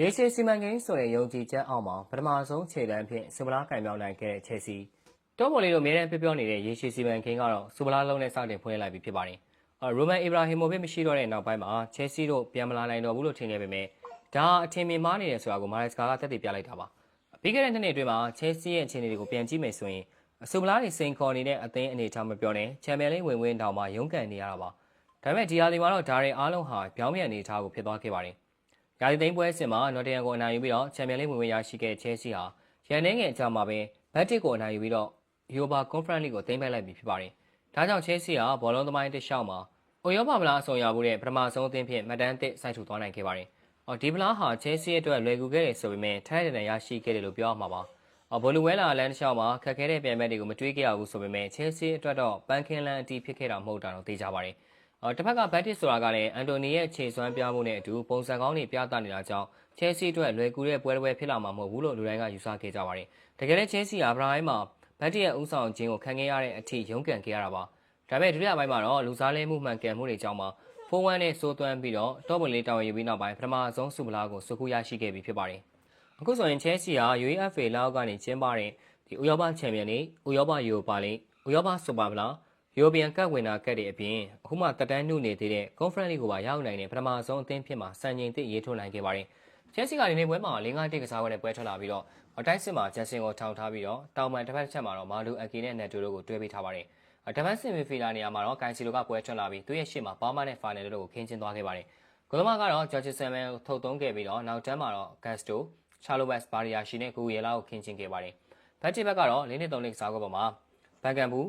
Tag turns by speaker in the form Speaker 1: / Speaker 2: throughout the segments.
Speaker 1: ရေရှည်စီမံကိန်းဆိုတဲ့ယုံကြည်ချက်အောက်မှာပထမဆုံးခြေတန်းဖြင့်စူပလာကင်ပြောင်းနိုင်ခဲ့တဲ့ချယ်ဆီတော့ပေါ်လေးတို့အမြဲတမ်းပြောပြောနေတဲ့ရေရှည်စီမံကိန်းကတော့စူပလာလုံးနဲ့စတင်ဖွင့်လိုက်ပြီဖြစ်ပါတယ်။အော်ရိုမန်အီဘရာဟီမိုဗစ်မရှိတော့တဲ့နောက်ပိုင်းမှာချယ်ဆီတို့ပြန်မလာနိုင်တော့ဘူးလို့ထင်ခဲ့ပေမဲ့ဒါအထင်မြင်မှားနေတယ်ဆိုတာကိုမာရက်စကာကသက်သေပြလိုက်တာပါ။ပြီးခဲ့တဲ့နှစ်နှစ်အတွင်းမှာချယ်ဆီရဲ့အခြေအနေတွေကိုပြန်ကြည့်မယ်ဆိုရင်အဆိုပလာတွေစိန်ခေါ်နေတဲ့အသင်းအနေထားမပြောနဲ့ချန်ပီယံလိဝင်ဝင်တောင်မှရုန်းကန်နေရတာပါ။ဒါပေမဲ့ဒီဟာဒီမှာတော့ဒါတွေအားလုံးဟာပြောင်းပြန်အနေထားကိုဖြစ်သွားခဲ့ပါတယ်။ ရာသီသိမ်းပွဲစဉ်မှာနော်တင်ယန်ကိုအနိုင်ယူပြီးတော့ချန်ပီယံလိဝင်ဝင်ရရှိခဲ့ချယ်ဆီဟာရန်နေငယ်အကြမှာပဲဘတ်တစ်ကိုအနိုင်ယူပြီးတော့ယူဘာကွန်ဖရင့်လိကိုသိမ်းပိုက်လိုက်ပြီဖြစ်ပါတယ်။ဒါကြောင့်ချယ်ဆီဟာဘောလုံးသမိုင်းတစ်လျှောက်မှာအိုယောပါဗလာအဆောင်ရမှုတဲ့ပထမဆုံးအသင်းဖြင့်မှတ်တမ်းသစ်စိုက်ထူသွားနိုင်ခဲ့ပါတယ်။အော်ဒီဗလာဟာချယ်ဆီအတွက်လွယ်ကူခဲ့တယ်ဆိုပေမဲ့ထိုက်တဲ့တန်ရရှိခဲ့တယ်လို့ပြောရမှာပါ။အော်ဘိုလူဝဲလာလန်တစ်လျှောက်မှာခက်ခဲတဲ့ပြိုင်ပွဲတွေကိုမတွေးခဲ့ရဘူးဆိုပေမဲ့ချယ်ဆီအတွက်တော့ပန်းခင်းလန်အတီးဖြစ်ခဲ့တာမဟုတ်တာတော့သိကြပါတယ်။အော် တစ်ဖက်ကဘတ်တစ်ဆိုတာကလည်းအန်တိုနီရဲ့ခြေစွမ်းပြမှုနဲ့အတူပုံစံကောင်းတွေပြသနေတာကြောင့်ချယ်ဆီအတွက်လွယ်ကူတဲ့ပွဲတစ်ပွဲဖြစ်လာမှာမဟုတ်ဘူးလို့လူတိုင်းကယူဆခဲ့ကြပါတယ်။တကယ်လည်းချယ်ဆီဟာဘရိုင်းမှာဘတ်တစ်ရဲ့ဥဆောင်ခြင်းကိုခံခဲ့ရတဲ့အထိရုန်းကန်ခဲ့ရတာပါ။ဒါပေမဲ့ဒုတိယပိုင်းမှာတော့လူစားလဲမှုမှန်ကန်မှုတွေကြောင့်မှဖိုးဝမ်းနဲ့စိုးသွမ်းပြီးတော့တော့ဘလီတောင်ယူပြီးနောက်ပိုင်းပထမဆုံးစုပလာကိုစုခုရရှိခဲ့ပြီဖြစ်ပါတယ်။အခုဆိုရင်ချဲဆီဟာ UEFA လောက်ကနေကျင်းပတဲ့ဒီဥရောပချန်ပီယံလိဥရောပယူရိုပါလိဥရောပစူပါဗလာ ယူရိုပီယံကပ်ဝင်တာကတ်တွေအပြင်အခုမှတက်တန်းနှုတ်နေသေးတဲ့ Conference League ကိုပါရောက်နိုင်တဲ့ပထမဆုံးအသင်းဖြစ်မှာစံချိန်သစ်ရေးထုတ်နိုင်ခဲ့ပါတယ်။ချဲဆီကဒီနေ့ပွဲမှာ၄၅တိတ်ကစားပွဲနဲ့ပွဲထွက်လာပြီးတော့အတိုင်းစစ်မှာဂျန်ဆင်ကိုထောင်ထားပြီးတော့တောင်ပန်တစ်ဖက်တစ်ချက်မှာတော့မာလူအကီနဲ့နယ်တိုတို့ကိုတွဲပေးထားပါတယ်။ဒဗန်စင်မီဖီလာနေရာမှာတော့ကန်စီလိုကပွဲထွက်လာပြီးသူ့ရဲ့ရှေ့မှာဘားမာနဲ့ဖိုင်နယ်တို့ကိုခင်းကျင်းသွားခဲ့ပါတယ်။ဂိုလမကတော့ဂျော်ဂျီဆန်မန်ကိုထုတ်သုံးခဲ့ပြီးတော့နောက်တန်းမှာတော့ဂတ်စတိုချာလိုဘတ်ဘာရီယာရှိနဲ့ဂူရီလာကိုခင်းကျင်းခဲ့ပါတယ်။ဘတ်တီဘက်ကတော့၄နှစ်၃နှစ်ကစားကွက်ပေါ်မှာဘန်ကန်ဘူး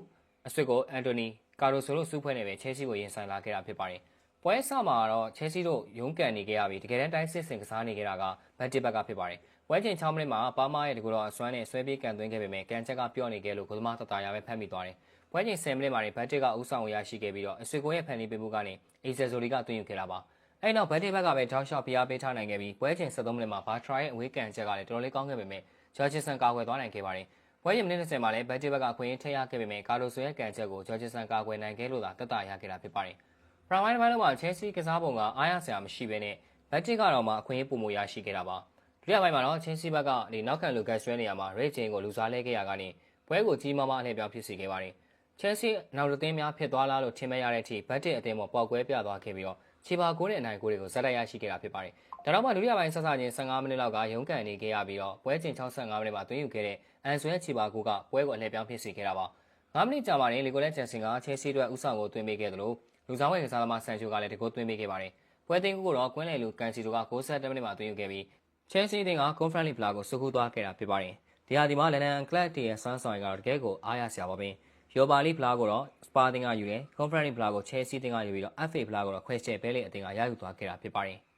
Speaker 1: အဆွစ်ကိုအန်တိုနီကာရိုဆိုတို့စုဖွဲ့နေပဲချဲဆီကိုရင်ဆိုင်လာခဲ့တာဖြစ်ပါတယ်။ပွဲစမှာတော့ချဲဆီတို့ရုန်းကန်နေခဲ့ရပြီးတကယ်တမ်းတိုင်းစစ်စင်ကစားနေခဲ့တာကဘတ်တီဘက်ကဖြစ်ပါတယ်။ပွဲချိန်6မိနစ်မှာပါမားရဲ့တကူတော်အစွမ်းနဲ့ဆွဲပြေးကန်သွင်းခဲ့ပေမဲ့ကန်ချက်ကပြော့နေခဲ့လို့ဂိုလမတတာရပဲဖမ်းမိသွားတယ်။ပွဲချိန်10မိနစ်မှာဘတ်တစ်ကဥဆောင်ရရှိခဲ့ပြီးတော့အဆွေကိုရဲ့ဖန်တီးပေးမှုကနေအေဇယ်ဇိုလီကသွင်းယူခဲ့တာပါ။အဲဒီနောက်ဘတ်တစ်ဘက်ကပဲထောက်ရှော့ဖိအားပေးထားနိုင်ခဲ့ပြီးပွဲချိန်73မိနစ်မှာဘာထရာရဲ့အဝေးကန်ချက်ကလည်းတော်တော်လေးကောင်းခဲ့ပေမဲ့ဂျော်ဂျီဆန်ကာကွယ်သွားနိုင်ခဲ့ပါတယ်။ ပွဲချိန်မိနစ်20မှာလည်းဘတ်တစ်ဘက်ကအခွင့်အရေးထည့်ရခဲ့ပေမဲ့ကာလိုဆိုရဲ့ကန်ချက်ကိုဂျော်ဂျီဆန်ကာကွယ်နိုင်ခဲ့လို့သာတက်တာရခဲ့တာဖြစ်ပါတယ်။ပရမိုင်းပိုင်းလုံးမှာချဲဆီကစားပုံကအားရစရာမရှိဘဲနဲ့ဘတ်တစ်ကတော့မှအခွင့်အရေးပုံမရရှိခဲ့တာပါ။ဒုတိယပိုင်းမှာတော့ချင်းစီဘက်ကဒီနောက်ခံလူကတ်ဆွဲနေရမှာရိတ်ချင်းကိုလူစားလဲခဲ့ရကနေပွဲကိုကြီးမားမားအလှည့်ပြောင်းဖြစ်စေခဲ့ပါတယ်။ချဲဆီနောက်တစ်သင်းများဖြစ်သွားလားလို့ထင်မဲ့ရတဲ့အထိဘတ်တစ်အသင်းပေါ်ပေါက်ကွဲပြသွားခဲ့ပြီးတော့ခြေပါကိုးတဲ့အနိုင်ကိုတွေကိုဇက်တိုက်ရရှိခဲ့တာဖြစ်ပါတယ်။ဒါတော့မှဒုတိယပိုင်းဆက်စချင်း15မိနစ်လောက်ကရုန်းကန်နေခဲ့ရပြီးတော့ပွဲချိန်65မိနစ်မှာသွင်းယူခဲ့တဲ့ အန်ဆွဲခြေပါကိုကပွဲကိုအလှည့်ပြောင်းဖြစ်စေခဲ့တာပါ။9မိနစ်ကြာမှရင်လီကိုလက်ချန်ဆင်ကချဲဆီအတွက်ဥဆောင်ကိုသွင်းပေးခဲ့သလိုလူဆောင်ဝယ်ကစားသမားဆန်ချိုကလည်းတကိုးသွင်းပေးခဲ့ပါတယ်။ပွဲသိမ်းကိုတော့ကွင်းလယ်လူကန်စီတိုက62မိနစ်မှာသွင်းယူခဲ့ပြီးချဲဆီအသင်းက Conference League ဖလာကိုစုခုသွားခဲ့တာဖြစ်ပါတယ်။ဒီဟာဒီမှာလန်ဒန်ကလပ်တီရဲ့ဆန်းဆောင်ကတော့တကယ်ကိုအားရစရာပါပဲ။ယောပါလီဖလာကိုတော့စပါတင်ကယူတယ်။ Conference League ဖလာကိုချဲဆီတင်ကယူပြီးတော့ FA ဖလာကိုတော့ခွဲချဲပဲလေအသင်းကရယူသွားခဲ့တာဖြစ်ပါတယ်။